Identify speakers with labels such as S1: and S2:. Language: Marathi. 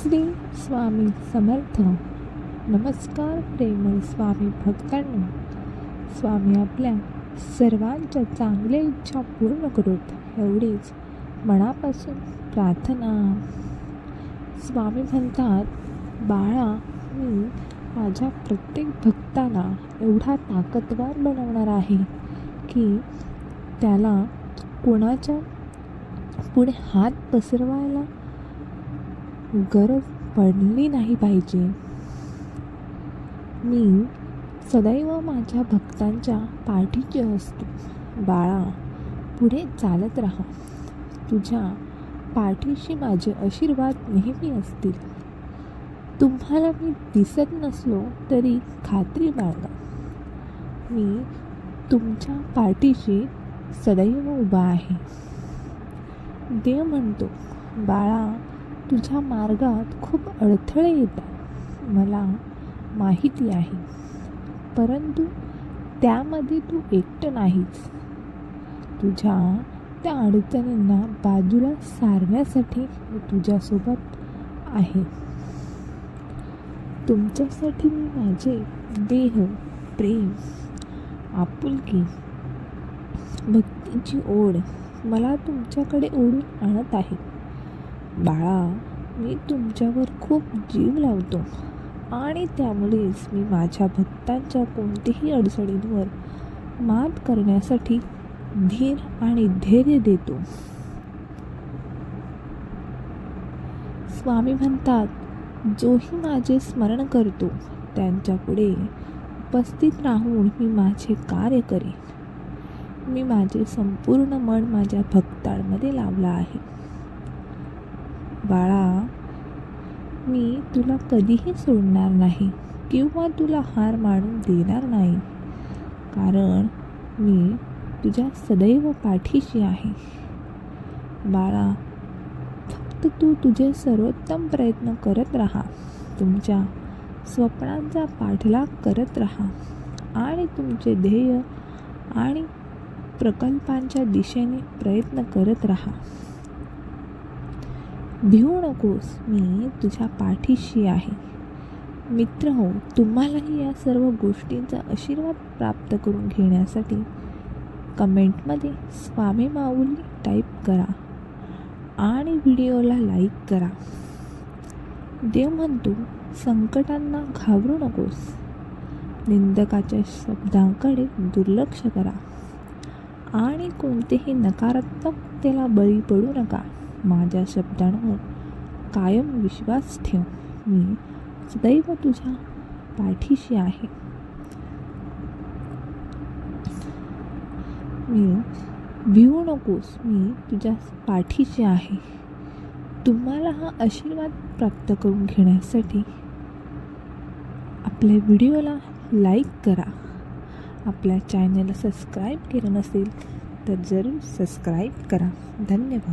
S1: श्री स्वामी समर्थ। नमस्कार प्रेमळ स्वामी भक्तांना। स्वामी आपल्या सर्वांच्या चांगल्या इच्छा पूर्ण करोत एवढीच मनापासून प्रार्थना. स्वामी म्हणतात बाळा मी माझ्या प्रत्येक भक्ताला एवढा ताकदवार बनवणार आहे की त्याला कोणाच्या पुढे हात पसरवायला गरज पडली नाही पाहिजे. मी सदैव माझ्या भक्तांच्या पाठीचे असतो. बाळा पुढे चालत राहा. तुझ्या पाठीशी माझे आशीर्वाद नेहमी असतील. तुम्हाला मी दिसत नसलो तरी खात्री बाळगा मी तुमच्या पाठीशी सदैव उभा आहे. देव म्हणतो बाळा तुझ्या मार्गात खूप अडथळे येतात. मला माहिती आहे. परंतु त्यामध्ये तू एकटं नाहीस. तुझ्या त्या अडचणींना बाजूला सारण्यासाठी मी तुझ्यासोबत आहे. तुमच्यासाठी मी माझे देह प्रेम आपुलकी भक्तीची ओढ मला तुमच्याकडे ओढून आणत आहे. बाळा मी तुमच्यावर खूप जीव लावतो आणि त्यामुळेच मी माझ्या भक्तांच्या कोणत्याही अडचणींवर मात करण्यासाठी धीर आणि धैर्य देतो. स्वामी म्हणतात जोही माझे स्मरण करतो त्यांच्यापुढे उपस्थित राहून मी माझे कार्य करेन. मी माझे संपूर्ण मन माझ्या भक्तांमध्ये लावलं आहे. बाळा मी तुला कधीही सोडणार नाही किंवा तुला हार मानून देणार नाही. कारण मी तुझ्या सदैव पाठीशी आहे. बाळा फक्त तू तुझे सर्वोत्तम प्रयत्न करत राहा. तुमच्या स्वप्नांचा पाठलाग करत राहा. आणि तुमचे ध्येय आणि प्रकल्पांच्या दिशेने प्रयत्न करत राहा. भिवू नकोस मी तुझ्या पाठीशी आहे. मित्र हो तुम्हालाही या सर्व गोष्टींचा आशीर्वाद प्राप्त करून घेण्यासाठी कमेंटमध्ये स्वामी माऊली टाईप करा आणि व्हिडिओला लाईक करा. देव म्हणतो संकटांना घाबरू नकोस. निंदकाच्या शब्दांकडे दुर्लक्ष करा. आणि कोणतेही नकारात्मकतेला बळी पडू नका. माझ्या शब्दांवर कायम विश्वास ठेव. मी सदैव तुझ्या पाठीशी आहे. मी भिवू नकोस. मी तुझ्या पाठीशी आहे. तुम्हाला हा आशीर्वाद प्राप्त करून घेण्यासाठी आपल्या व्हिडिओला लाईक करा. आपल्या चॅनलला सबस्क्राईब केलं नसेल तर जरूर सबस्क्राईब करा. धन्यवाद.